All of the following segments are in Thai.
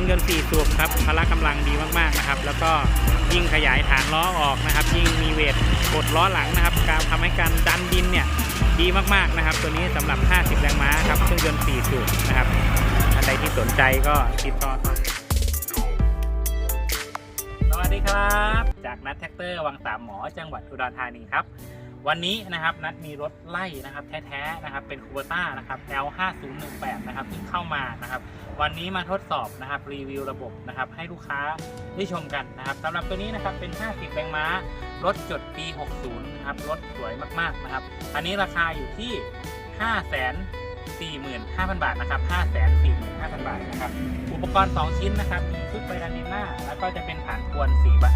รื่องยนต์4สูบครับพละกำลังดีมากๆนะครับ แล้วก็ยิ่งขยายฐานล้อออกนะครับ ยิ่งมีเวทกดล้อหลังนะครับ การทำให้การดันดินเนี่ยดีมากๆนะครับ ตัวนี้สำหรับ 50 แรงม้าครับเครื่องยนต์4สูบนะครับท่านใดที่สนใจก็ติดต่อสวัสดีครับ จากนัทแท็กเตอร์วังสามหมอจังหวัดอุดรธานีครับวันนี้นะครับนัดมีรถไล่นะครับแท้ๆนะครับเป็นคูเบต้านะครับ L5018 นะครับที่เข้ามานะครับ วันนี้มาทดสอบนะครับรีวิวระบบนะครับให้ลูกค้าได้ชมกันนะครับสำหรับตัวนี้นะครับเป็น 50 แรงม้ารถจดปี 60 นะครับรถสวยมากๆนะครับ อันนี้ราคาอยู่ที่ 545,000 บาทนะครับ 545,000 บาทนะครับ อุปกรณ์ 2 ชิ้นนะครับมีชุดไบดานิน่าแล้วก็จะเป็นฐานควน4ใบ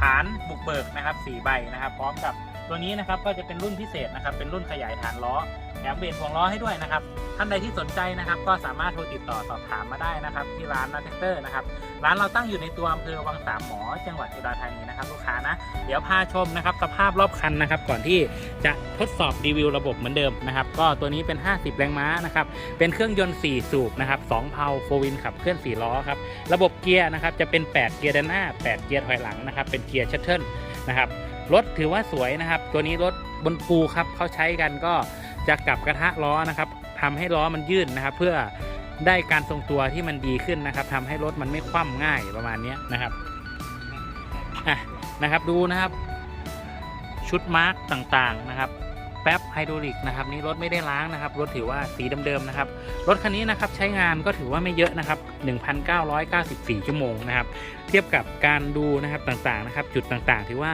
ฐานบุกเบิกนะครับ4ใบนะครับ พร้อมกับตัวนี้นะครับก็จะเป็นรุ่นพิเศษนะครับ เป็นรุ่นขยายฐานล้อ แถมเบรกห่วงล้อให้ด้วยนะครับท่านใดที่สนใจนะครับ ก็สามารถโทรติดต่อสอบถามมาได้นะครับ ที่ร้านนาเทคเตอร์นะครับร้านเราตั้งอยู่ในตัวอำเภอวังสามหมอ จังหวัดอุดรธานีนะครับ ลูกค้านะ เดี๋ยวพาชมนะครับสภาพรอบคันนะครับ ก่อนที่จะทดสอบรีวิวระบบเหมือนเดิมนะครับ ก็ตัวนี้เป็น 50 แรงม้านะครับ เป็นเครื่องยนต์ 4 สูบนะครับ2เพาโฟวินขับเคลื่อน 4 ล้อครับ ระบบเกียร์นะครับจะเป็น 8 เกียร์ด้านหน้า 8 เกียร์ถอยหลังนะครับ เป็นเกียร์ชัตเทิลนะครับ รถถือว่าสวยนะครับ ตัวนี้รถบนปูครับเขาใช้กันก็ จะกลับกระทะล้อนะครับทำให้ล้อมันยื่นนะครับ เพื่อได้การทรงตัวที่มันดีขึ้นนะครับทำให้รถมันไม่คว่ำง่ายประมาณนี้นะครับอะนะครับดูนะครับชุดมาร์กต่างๆนะครับแป๊บไฮดรอลิกนะครับนี่รถไม่ได้ล้างนะครับรถถือว่าสีเดิมๆนะครับรถคันนี้นะครับใช้งานก็ถือว่าไม่เยอะนะครับ 1,994 ชั่วโมงนะครับ เทียบกับการดูนะครับต่างๆนะครับ จุดต่างๆ ถือว่า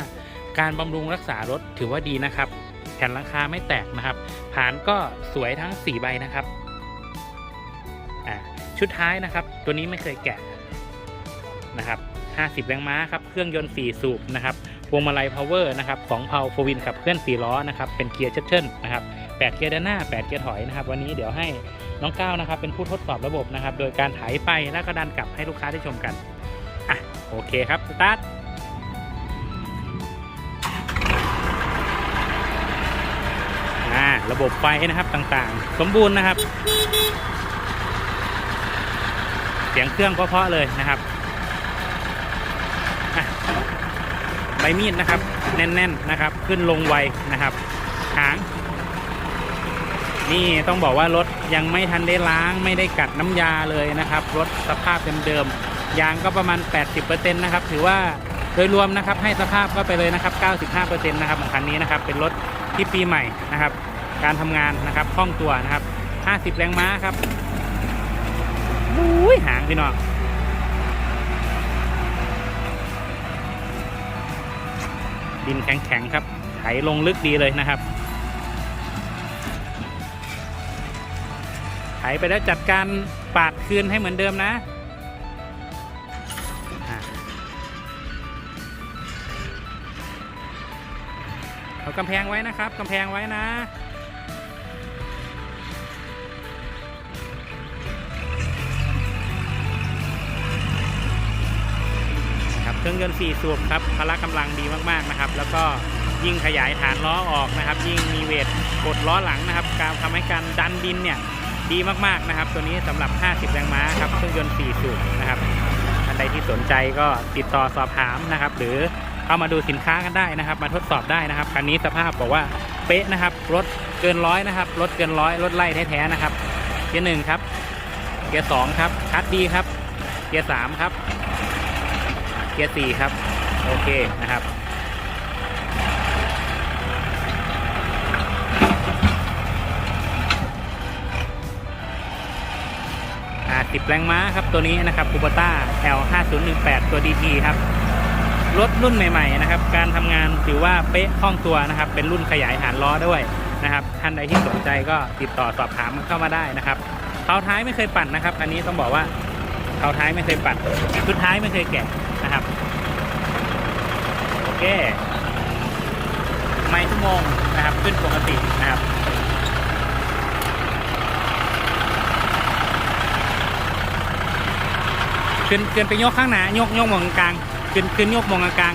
การบำรุงรักษารถถือว่าดีนะครับ แผ่นหลังคาไม่แตกนะครับฐานก็สวยทั้ง 4 ใบนะครับอ่าชุดท้ายนะครับ ตัวนี้ไม่เคยแกะนะครับ50 แรงม้าครับ เครื่องยนต์ 4 สูบนะครับ พวงมาลัยพาวเวอร์นะครับ2เพาโฟวินขับเคลื่อน 4 ล้อนะครับ เป็นเกียร์ชัตเทิลนะครับ 8 เกียร์ด้านหน้า 8 เกียร์ถอยนะครับ วันนี้เดี๋ยวให้น้องก้าวนะครับ เป็นผู้ทดสอบระบบนะครับ โดยการไถไปแล้วก็ดันกลับให้ลูกค้าได้ชมกัน อะ โอเคครับ สตาร์ท ระบบไฟนะครับต่างๆ สมบูรณ์นะครับ เสียงเครื่องเพาะๆเลยนะครับใบมีดนะครับ แน่นๆนะครับ ขึ้นลงไวนะครับหาง นี่ต้องบอกว่ารถยังไม่ทันได้ล้างไม่ได้กัดน้ำยาเลยนะครับ รถสภาพเดิมๆยางก็ประมาณ 80%นะครับ ถือว่าโดยรวมนะครับให้สภาพก็ไปเลยนะครับ 95%นะครับของคันนี้นะครับ เป็นรถที่ปีใหม่นะครับ การทำงานนะครับคล่องตัวนะครับ 50 แรงม้าครับอุ้ยหางพี่น้องดินแข็งๆครับ ไถลงลึกดีเลยนะครับ ไถไปแล้วจัดการปาดคืนให้เหมือนเดิมนะอะเอากำแพงไว้นะครับ กำแพงไว้นะ ครับเครื่องยนต์4สูบครับพละกำลังดีมากๆนะครับ แล้วก็ยิ่งขยายฐานล้อออกนะครับ ยิ่งมีเวทกดล้อหลังนะครับ การทำให้การดันดินเนี่ยดีมากๆนะครับ ตัวนี้สำหรับ 50 แรงม้าครับเครื่องยนต์4สูบนะครับท่านใดที่สนใจก็ติดต่อสอบถามนะครับ หรือเข้ามาดูสินค้ากันได้นะครับ มาทดสอบได้นะครับคันนี้สภาพบอกว่าเป๊ะนะครับรถเกินร้อยนะครับรถเกินร้อยรถไล่แท้ๆนะครับเกียร์หนึ่งครับเกียร์สองครับคัดดีครับเกียร์สามครับ เกียร์สี่ครับ โอเคนะครับติดแรงม้าครับตัวนี้นะครับคูปต้า L 5 0 1 8 ตัว DT ครับ รถรุ่นใหม่ๆนะครับ การทำงานถือว่าเป๊ะคล่องตัวนะครับ เป็นรุ่นขยายฐานล้อด้วยนะครับท่านใดที่สนใจก็ติดต่อสอบถามเข้ามาได้นะครับเท้าท้ายไม่เคยปั่นนะครับ อันนี้ต้องบอกว่าเท้าท้ายไม่เคยปั่นชุดท้ายไม่เคยแกะ นะครับ โอเค ไม่ชั่วโมงนะครับ ขึ้นปกตินะครับขึ้นขึ้นไปยกข้างหน้ายกยกมองกลางขึ้นขึ้นยกมองกลาง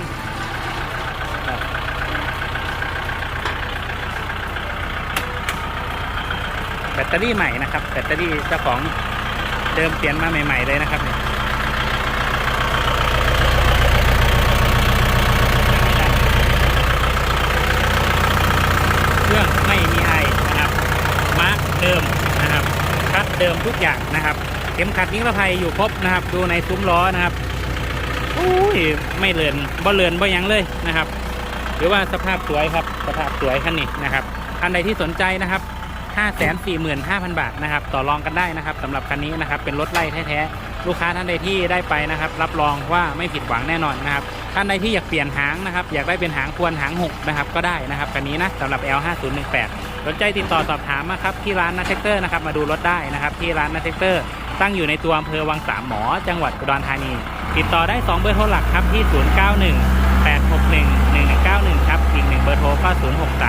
แบตเตอรี่ใหม่นะครับ แบตเตอรี่เจ้าของเดิมเปลี่ยนมาใหม่ ๆ เลยนะครับเนี่ย มาร์กเดิมนะครับคัดเดิมทุกอย่างนะครับ เข็มขัดนิรภัยอยู่ครบนะครับ ดูในซุ้มล้อนะครับอุ้ยไม่เลือนบ่เลือนบ่ยังเลยนะครับหรือว่าสภาพสวยครับสภาพสวยคันนี้นะครับท่านใดที่สนใจนะครับ545,000 บาทนะครับ ต่อรองกันได้นะครับสำหรับคันนี้นะครับ เป็นรถไล่แท้ๆ ลูกค้าท่านใดที่ได้ไปนะครับ รับรองว่าไม่ผิดหวังแน่นอนนะครับท่านใดที่อยากเปลี่ยนหางนะครับ อยากได้เป็นหางควรหางหกนะครับ ก็ได้นะครับคันนี้นะสำหรับ L5018 สนใจติดต่อสอบถามนะครับที่ร้านนัทเทคเตอร์นะครับมาดูรถได้นะครับที่ร้านนัทเทคเตอร์ตั้งอยู่ในตัวอำเภอวังสามหมอ จังหวัดอุดรธานี ติดต่อได้ 2 เบอร์โทรหลักครับที่ 091 861 1191 ครับ อีกหนึ่งเบอร์โทรก็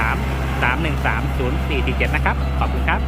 063 313 0447 นะครับ ขอบคุณครับ